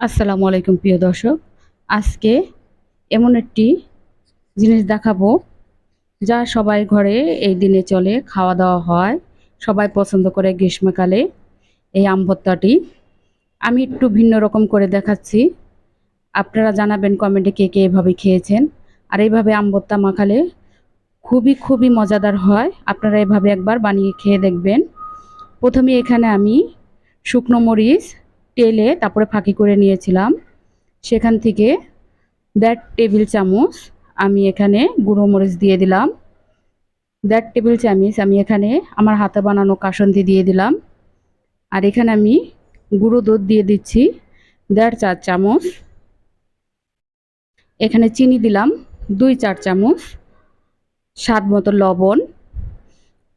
আসসালামু আলাইকুম, প্রিয় দর্শক। আজকে এমন একটি জিনিস দেখাবো, যা সবাই ঘরে এই দিনে চলে খাওয়া দাওয়া হয়। সবাই পছন্দ করে গ্রীষ্মকালে এই আম ভর্তাটি। আমি একটু ভিন্ন রকম করে দেখাচ্ছি। আপনারা জানাবেন কমেন্টে কে কে এভাবে খেয়েছেন। আর এইভাবে আম ভর্তা মাখালে খুবই খুবই মজাদার হয়। আপনারা এভাবে একবার বানিয়ে খেয়ে দেখবেন। প্রথমে এখানে আমি শুকনো মরিচ তেলে তারপরে ফাঁকি করে নিয়েছিলাম। সেখান থেকে দেড় টেবিল চামচ আমি এখানে গুঁড়ো মরিচ দিয়ে দিলাম। দেড় টেবিল চামচ আমি এখানে আমার হাতে বানানো কাসন্দি দিয়ে দিলাম। আর এখানে আমি গুঁড়ো দুধ দিয়ে দিচ্ছি দেড় চার চামচ। এখানে চিনি দিলাম দুই চার চামচ স্বাদ মতো লবণ।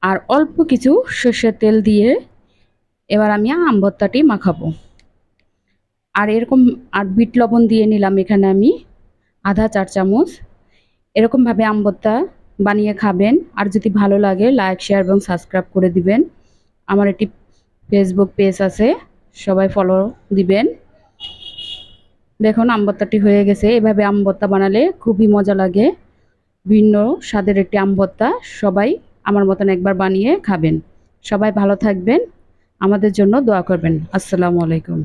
আর অল্প কিছু সর্ষের তেল দিয়ে এবার আমি আম ভর্তাটি মাখাবো। আর এরকম আর বিট লবণ দিয়ে নিলাম এখানে আমি আধা চার চামচ। এরকমভাবে আম ভর্তা বানিয়ে খাবেন। আর যদি ভালো লাগে লাইক শেয়ার এবং সাবস্ক্রাইব করে দিবেন। আমার একটি ফেসবুক পেজ আছে, সবাই ফলো দিবেন। দেখুন আম ভর্তাটি হয়ে গেছে। এভাবে আম ভর্তা বানালে খুবই মজা লাগে। ভিন্ন স্বাদের একটি আম ভর্তা সবাই আমার মতন একবার বানিয়ে খাবেন। সবাই ভালো থাকবেন। আমাদের জন্য দোয়া করবেন। আসসালামু আলাইকুম।